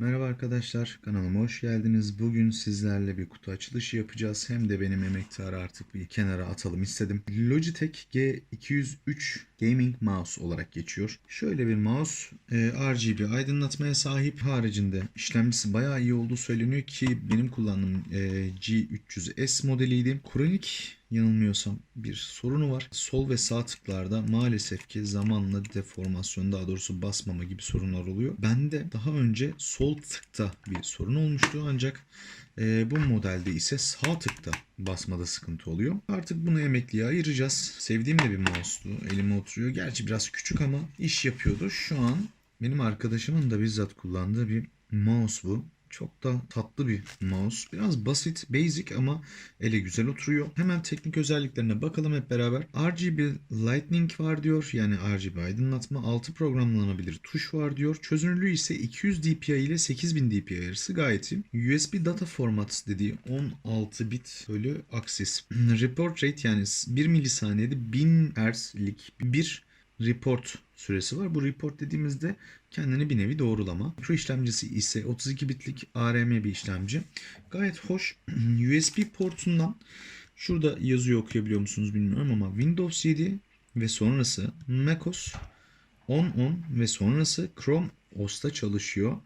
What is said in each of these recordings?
Merhaba arkadaşlar, kanalıma hoş geldiniz. Bugün sizlerle bir kutu açılışı yapacağız. Hem de benim emektarı artık bir kenara atalım istedim. Logitech G203 Gaming Mouse olarak geçiyor. Şöyle bir mouse, e, RGB aydınlatmaya sahip. Haricinde işlemcisi bayağı iyi olduğu söyleniyor ki benim kullandığım e, G300S modeliydi. Kronik yanılmıyorsam bir sorunu var. Sol ve sağ tıklarda maalesef ki zamanla deformasyon daha doğrusu basmama gibi sorunlar oluyor. Bende daha önce sol tıkta bir sorun olmuştu ancak e, bu modelde ise sağ tıkta basmada sıkıntı oluyor. Artık bunu emekliye ayıracağız. Sevdiğim de bir mouse'tu. Elime oturuyor. Gerçi biraz küçük ama iş yapıyordu. Şu an benim arkadaşımın da bizzat kullandığı bir mouse bu. Çok da tatlı bir mouse. Biraz basit, basic ama ele güzel oturuyor. Hemen teknik özelliklerine bakalım hep beraber. RGB Lightning var diyor. Yani RGB aydınlatma. 6 programlanabilir tuş var diyor. Çözünürlüğü ise 200 dpi ile 8000 dpi arası gayet iyi. USB data format dediği 16 bit bölü aksis. Report rate yani 1 milisaniyede 1000 Hz'lik bir report süresi var. Bu report dediğimizde kendini bir nevi doğrulama. Şu işlemcisi ise 32 bitlik ARM bir işlemci. Gayet hoş. USB portundan şurada yazıyor okuyabiliyor musunuz bilmiyorum ama Windows 7 ve sonrası macOS 10.10 ve sonrası Chrome OS'ta çalışıyor.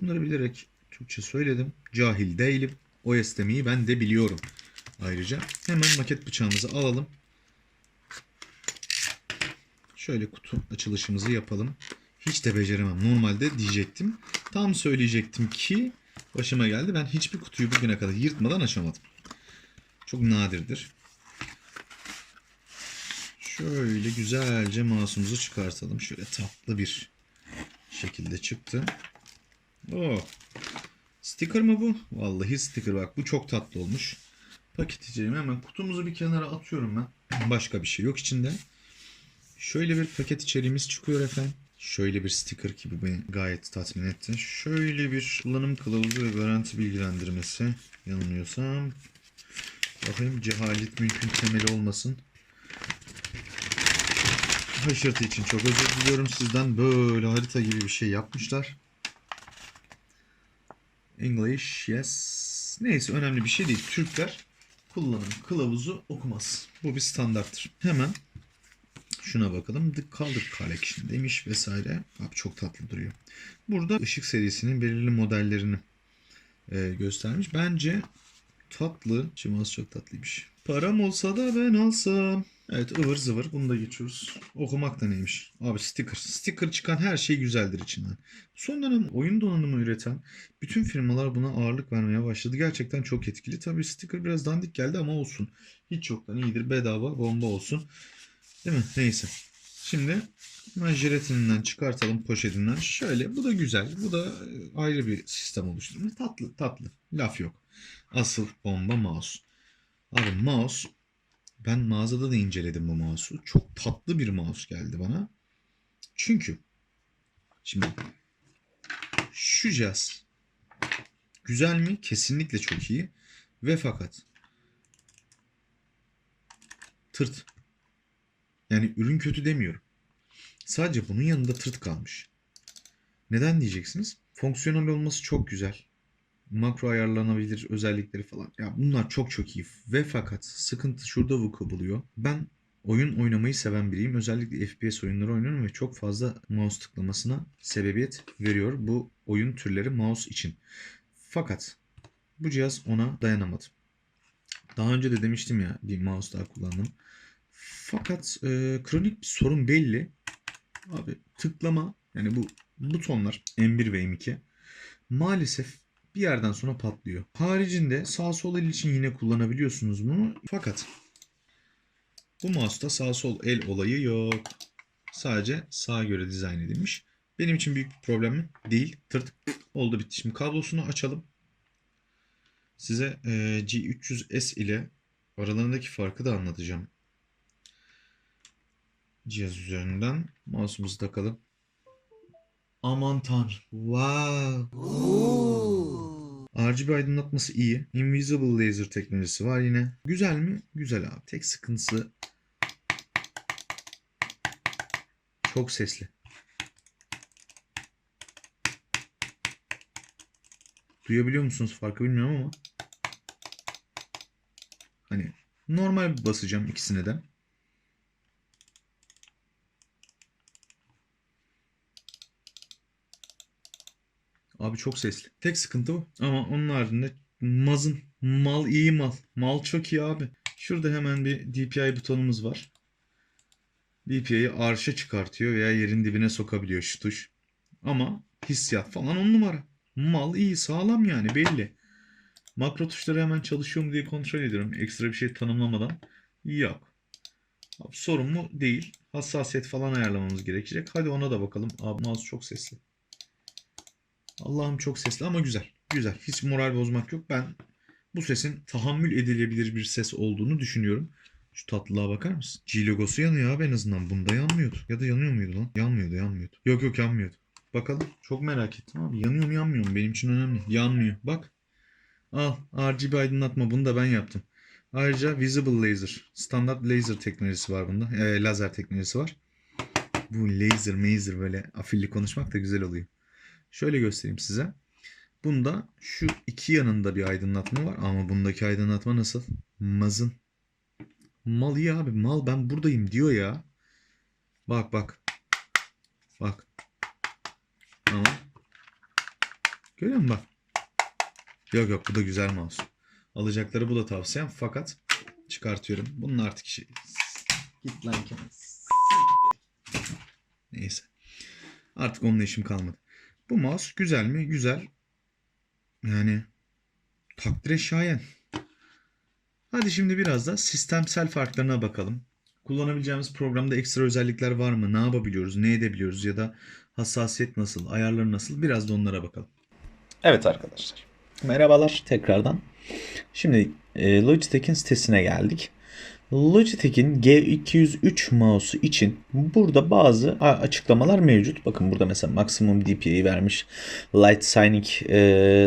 Bunları bilerek Türkçe söyledim. Cahil değilim. OS demeyi ben de biliyorum. Ayrıca hemen maket bıçağımızı alalım. Şöyle kutu açılışımızı yapalım. Hiç de beceremem. Normalde diyecektim. Tam söyleyecektim ki başıma geldi. Ben hiçbir kutuyu bugüne kadar yırtmadan açamadım. Çok nadirdir. Şöyle güzelce mouse'umuzu çıkartalım. Şöyle tatlı bir şekilde çıktı. Oo. Sticker mı bu? Vallahi sticker bak. Bu çok tatlı olmuş. Paket içelim. Hemen kutumuzu bir kenara atıyorum ben. Başka bir şey yok içinde. Şöyle bir paket içeriğimiz çıkıyor efendim. Şöyle bir sticker gibi beni gayet tatmin etti. Şöyle bir kullanım kılavuzu ve garanti bilgilendirmesi yanılmıyorsam. Bakayım cehalet mümkün temeli olmasın. Haşırtı için çok özür diliyorum sizden. Böyle harita gibi bir şey yapmışlar. English yes. Neyse önemli bir şey değil. Türkler kullanım kılavuzu okumaz. Bu bir standarttır. Hemen Şuna bakalım. The Color Collection demiş vesaire. Abi çok tatlı duruyor. Burada ışık serisinin belirli modellerini e, göstermiş. Bence tatlı. Şimas çok tatlıymış. Param olsa da ben alsam. Evet ıvır zıvır bunu da geçiyoruz. Okumak da neymiş? Abi sticker. Sticker çıkan her şey güzeldir içinden. Son dönem oyun donanımı üreten bütün firmalar buna ağırlık vermeye başladı. Gerçekten çok etkili. Tabii sticker biraz dandik geldi ama olsun. Hiç yoktan iyidir. Bedava bomba olsun. Değil mi? Neyse. Şimdi hemen çıkartalım poşetinden. Şöyle bu da güzel. Bu da ayrı bir sistem oluşturmuş. Tatlı tatlı. Laf yok. Asıl bomba mouse. Abi mouse ben mağazada da inceledim bu mouse'u. Çok tatlı bir mouse geldi bana. Çünkü şimdi şu cihaz güzel mi? Kesinlikle çok iyi. Ve fakat tırt yani ürün kötü demiyorum. Sadece bunun yanında tırt kalmış. Neden diyeceksiniz? Fonksiyonel olması çok güzel. Makro ayarlanabilir özellikleri falan. Ya bunlar çok çok iyi. Ve fakat sıkıntı şurada vuku buluyor. Ben oyun oynamayı seven biriyim. Özellikle FPS oyunları oynuyorum ve çok fazla mouse tıklamasına sebebiyet veriyor bu oyun türleri mouse için. Fakat bu cihaz ona dayanamadı. Daha önce de demiştim ya bir mouse daha kullandım. Fakat e, kronik bir sorun belli. Abi tıklama yani bu butonlar M1 ve M2 maalesef bir yerden sonra patlıyor. Haricinde sağ sol el için yine kullanabiliyorsunuz bunu. Fakat bu mouse'da sağ sol el olayı yok. Sadece sağa göre dizayn edilmiş. Benim için büyük bir problem? Değil. Tırt oldu bitti. Şimdi kablosunu açalım. Size e, G300S ile aralarındaki farkı da anlatacağım cihaz üzerinden mouse'umuzu takalım. Aman tanrım. Wow. RGB aydınlatması iyi. Invisible laser teknolojisi var yine. Güzel mi? Güzel abi. Tek sıkıntısı çok sesli. Duyabiliyor musunuz farkı bilmiyorum ama. Hani normal basacağım ikisine de. Abi çok sesli. Tek sıkıntı bu. Ama onun haricinde mazın. Mal iyi mal. Mal çok iyi abi. Şurada hemen bir DPI butonumuz var. DPI'yi arşa çıkartıyor veya yerin dibine sokabiliyor şu tuş. Ama hissiyat falan on numara. Mal iyi sağlam yani belli. Makro tuşları hemen çalışıyor mu diye kontrol ediyorum. Ekstra bir şey tanımlamadan. Yok. Abi, sorun mu? Değil. Hassasiyet falan ayarlamamız gerekecek. Hadi ona da bakalım. Abi mouse çok sesli. Allah'ım çok sesli ama güzel. Güzel. Hiç moral bozmak yok. Ben bu sesin tahammül edilebilir bir ses olduğunu düşünüyorum. Şu tatlılığa bakar mısın? G logosu yanıyor abi en azından. Bunda yanmıyordu. Ya da yanıyor muydu lan? Yanmıyordu yanmıyordu. Yok yok yanmıyordu. Bakalım. Çok merak ettim abi. Yanıyor mu yanmıyor mu? Benim için önemli. Yanmıyor. Bak. Al. RGB aydınlatma. Bunu da ben yaptım. Ayrıca Visible Laser. Standart laser teknolojisi var bunda. E, lazer teknolojisi var. Bu laser, mazer böyle afilli konuşmak da güzel oluyor. Şöyle göstereyim size. Bunda şu iki yanında bir aydınlatma var ama bundaki aydınlatma nasıl? Mazın. Mal iyi abi. Mal ben buradayım diyor ya. Bak bak. Bak. Ama. Görüyor musun bak. Yok yok bu da güzel mouse. Alacakları bu da tavsiyem fakat çıkartıyorum. Bunun artık işi. Git lan. Neyse. Artık onunla işim kalmadı. Bu mouse güzel mi? Güzel. Yani takdire şayan. Hadi şimdi biraz da sistemsel farklarına bakalım. Kullanabileceğimiz programda ekstra özellikler var mı? Ne yapabiliyoruz? Ne edebiliyoruz? Ya da hassasiyet nasıl? Ayarları nasıl? Biraz da onlara bakalım. Evet arkadaşlar. Merhabalar tekrardan. Şimdi e, Logitech'in sitesine geldik. Logitech'in G203 mouse'u için burada bazı açıklamalar mevcut. Bakın burada mesela maksimum DPI vermiş. Light Sync, e,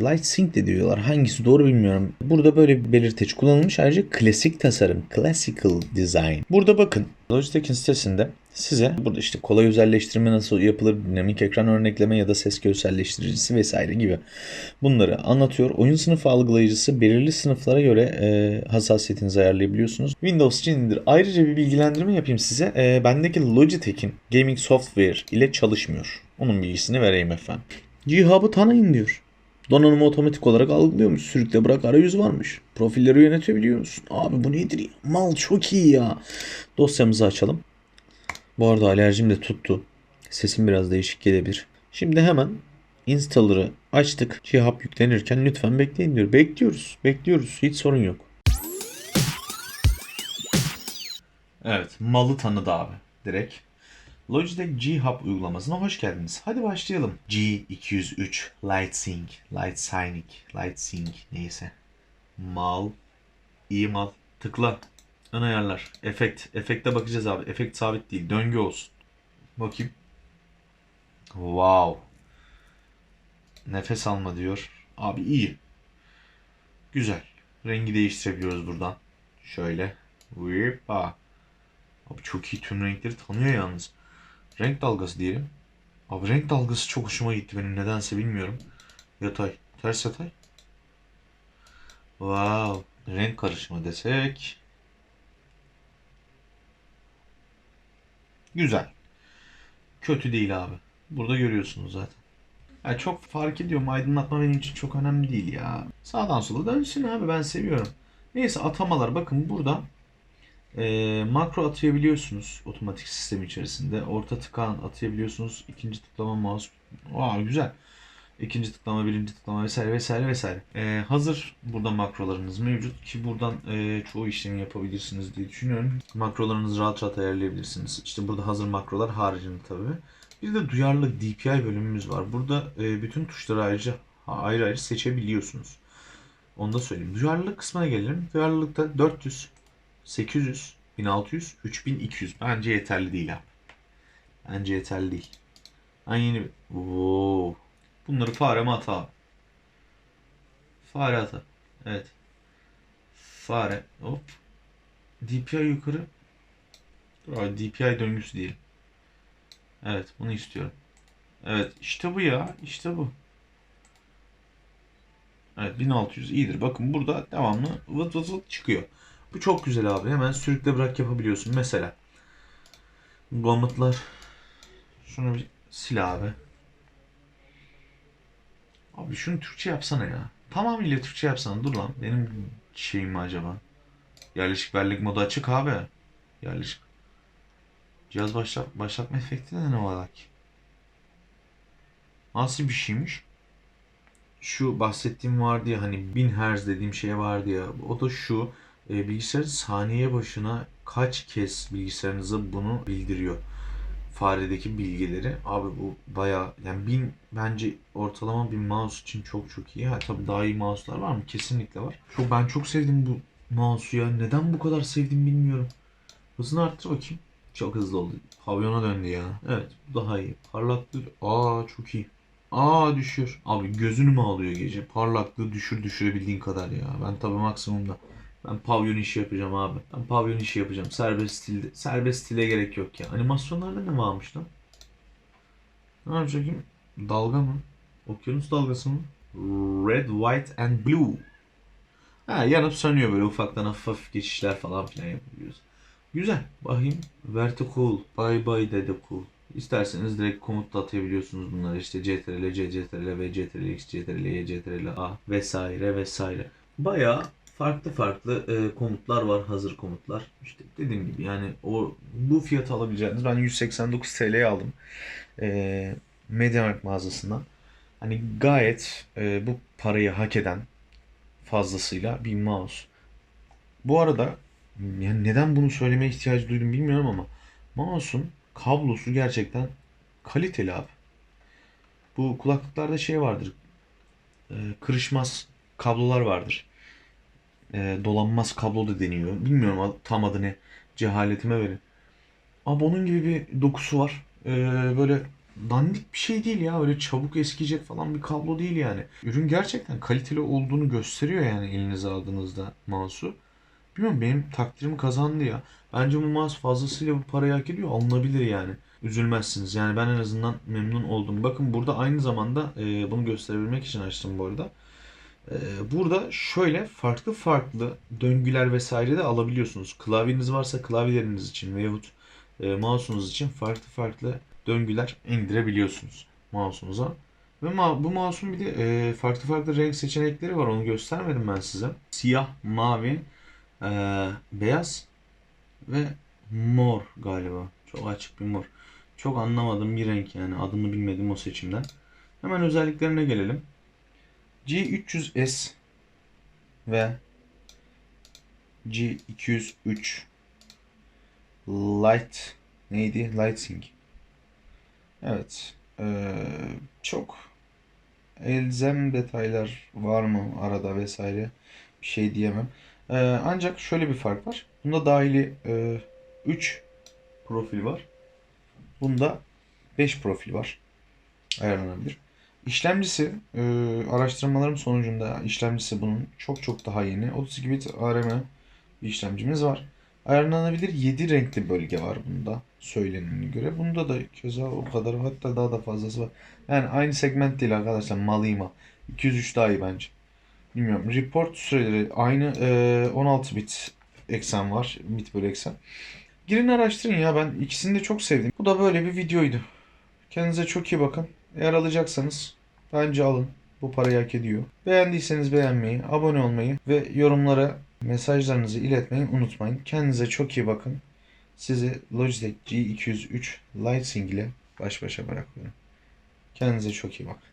Light Sync de diyorlar. Hangisi doğru bilmiyorum. Burada böyle bir belirteç kullanılmış. Ayrıca klasik tasarım, classical design. Burada bakın Logitech'in sitesinde size burada işte kolay özelleştirme nasıl yapılır, dinamik ekran örnekleme ya da ses görselleştiricisi vesaire gibi bunları anlatıyor. Oyun sınıfı algılayıcısı belirli sınıflara göre e, hassasiyetinizi ayarlayabiliyorsunuz. Windows için indir. Ayrıca bir bilgilendirme yapayım size. E, bendeki Logitech'in gaming software ile çalışmıyor. Onun bilgisini vereyim efendim. G-Hub'ı tanıyın diyor. Donanımı otomatik olarak algılıyormuş. Sürükle bırak arayüz varmış. Profilleri yönetebiliyor musun? Abi bu nedir ya? Mal çok iyi ya. Dosyamızı açalım. Bu arada alerjim de tuttu. Sesim biraz değişik gelebilir. Şimdi hemen installer'ı açtık. Cihap yüklenirken lütfen bekleyin diyor. Bekliyoruz. Bekliyoruz. Hiç sorun yok. Evet. Malı tanıdı abi. Direkt. Logitech G-Hub uygulamasına hoş geldiniz. Hadi başlayalım. G203 Light Sync, Light Sync, Light Sync neyse. Mal. iyi mal. Tıkla. Ön ayarlar. Efekt. Efekte bakacağız abi. Efekt sabit değil. Döngü olsun. Bakayım. Wow. Nefes alma diyor. Abi iyi. Güzel. Rengi değiştirebiliyoruz buradan. Şöyle. Hoppa. Abi çok iyi tüm renkleri tanıyor yalnız. Renk dalgası diyelim. Abi renk dalgası çok hoşuma gitti benim nedense bilmiyorum. Yatay. Ters yatay. Wow. Renk karışımı desek. Güzel. Kötü değil abi. Burada görüyorsunuz zaten. Ya çok fark ediyorum. Aydınlatma benim için çok önemli değil ya. Sağdan sola dönsün abi ben seviyorum. Neyse atamalar bakın burada e, makro atayabiliyorsunuz otomatik sistem içerisinde. Orta tıkan atayabiliyorsunuz. İkinci tıklama mouse. Aa güzel. İkinci tıklama, birinci tıklama vesaire vesaire vesaire. E, hazır burada makrolarınız mevcut ki buradan e, çoğu işlemi yapabilirsiniz diye düşünüyorum. Makrolarınızı rahat rahat ayarlayabilirsiniz. İşte burada hazır makrolar haricinde tabii. Bir de duyarlılık DPI bölümümüz var. Burada e, bütün tuşları ayrıca ayrı ayrı seçebiliyorsunuz. Onu da söyleyeyim. Duyarlılık kısmına gelelim. Duyarlılıkta 400, 800, 1600, 3200. Bence yeterli değil abi. Bence yeterli değil. Ben yeni... Oo. Bunları fareme ata abi. Fare ata. Evet. Fare. Hop. DPI yukarı. Dur abi DPI döngüsü değil. Evet bunu istiyorum. Evet işte bu ya. işte bu. Evet 1600 iyidir. Bakın burada devamlı vıt vıt vıt çıkıyor. Bu çok güzel abi. Hemen sürükle bırak yapabiliyorsun. Mesela komutlar şunu bir sil abi. Abi şunu Türkçe yapsana ya. Tamamıyla Türkçe yapsana. Dur lan. Benim şeyim mi acaba? Yerleşik belleği modu açık abi. Yerleşik. Cihaz başlat, başlatma efekti de ne olarak? Nasıl bir şeymiş? Şu bahsettiğim vardı ya hani 1000 Hz dediğim şey vardı ya. O da şu. E, bilgisayar saniye başına kaç kez bilgisayarınıza bunu bildiriyor. Faredeki bilgileri. Abi bu baya yani 1000 bence ortalama bir mouse için çok çok iyi. Ha tabii daha iyi mouse'lar var mı? Kesinlikle var. Çok ben çok sevdim bu mouse'u ya. Neden bu kadar sevdim bilmiyorum. Hızını arttır bakayım. Çok hızlı oldu. Pavyona döndü ya. Evet bu daha iyi. Parlaklık. Aa çok iyi. Aa düşüyor. Abi gözünü mü alıyor gece? Parlaklığı düşür düşürebildiğin kadar ya. Ben tabii maksimumda. Ben pavyon işi yapacağım abi. Ben pavyon işi yapacağım. Serbest stilde. Serbest stile gerek yok ya. Animasyonlarda ne varmış lan? Ne yapacağım? Dalga mı? Okyanus dalgası mı? Red, white and blue. Ha yanıp sönüyor böyle ufaktan hafif hafif geçişler falan filan yapabiliyoruz. Güzel. Bakayım. Vertical. Bye bye dede cool. İsterseniz direkt komutla atayabiliyorsunuz bunları. İşte CTRL, C, CTRL, V, CTRL, A vesaire vesaire. Bayağı farklı farklı e, komutlar var. Hazır komutlar. İşte dediğim gibi yani o bu fiyatı alabileceğiniz ben 189 TL'ye aldım. E, MediaMarkt mağazasından. Hani gayet e, bu parayı hak eden fazlasıyla bir mouse. Bu arada yani neden bunu söylemeye ihtiyacı duydum bilmiyorum ama mouse'un kablosu gerçekten kaliteli abi. Bu kulaklıklarda şey vardır. e, kırışmaz kablolar vardır. E, dolanmaz kablo da deniyor. Bilmiyorum tam adı ne. Cehaletime verin. Abi onun gibi bir dokusu var. E, böyle dandik bir şey değil ya. Öyle çabuk eskiyecek falan bir kablo değil yani. Ürün gerçekten kaliteli olduğunu gösteriyor yani elinize aldığınızda mouse'u. Bilmiyorum benim takdirimi kazandı ya. Bence bu mouse fazlasıyla bu parayı hak ediyor. Alınabilir yani. Üzülmezsiniz. Yani ben en azından memnun oldum. Bakın burada aynı zamanda e, bunu gösterebilmek için açtım bu arada. E, burada şöyle farklı farklı döngüler vesaire de alabiliyorsunuz. Klavyeniz varsa klavyeleriniz için veyahut e, mouse'unuz için farklı farklı döngüler indirebiliyorsunuz mouse'unuza. Ve bu mouse'un bir de e, farklı farklı renk seçenekleri var. Onu göstermedim ben size. Siyah, mavi, e, beyaz ve mor galiba. Çok açık bir mor. Çok anlamadığım bir renk yani. Adını bilmedim o seçimden. Hemen özelliklerine gelelim. G300S ve G203 Light neydi? Lightsync. Evet. Ee, çok elzem detaylar var mı arada vesaire bir şey diyemem. Ee, ancak şöyle bir fark var. Bunda dahili 3 profil var. Bunda 5 profil var. Ayarlanabilir. İşlemcisi e, araştırmalarım sonucunda işlemcisi bunun çok çok daha yeni. 32 bit ARM bir işlemcimiz var. Ayarlanabilir 7 renkli bölge var bunda söylenene göre. Bunda da keza o kadar hatta daha da fazlası var. Yani aynı segment değil arkadaşlar. Malima. 203 daha iyi bence. Bilmiyorum. Report süreleri aynı e, 16 bit eksen var. Bit bölü eksen. Girin araştırın ya ben ikisini de çok sevdim. Bu da böyle bir videoydu. Kendinize çok iyi bakın. Eğer alacaksanız bence alın. Bu parayı hak ediyor. Beğendiyseniz beğenmeyi, abone olmayı ve yorumlara mesajlarınızı iletmeyi unutmayın. Kendinize çok iyi bakın. Sizi Logitech G203 Lightsync ile baş başa bırakıyorum. Kendinize çok iyi bakın.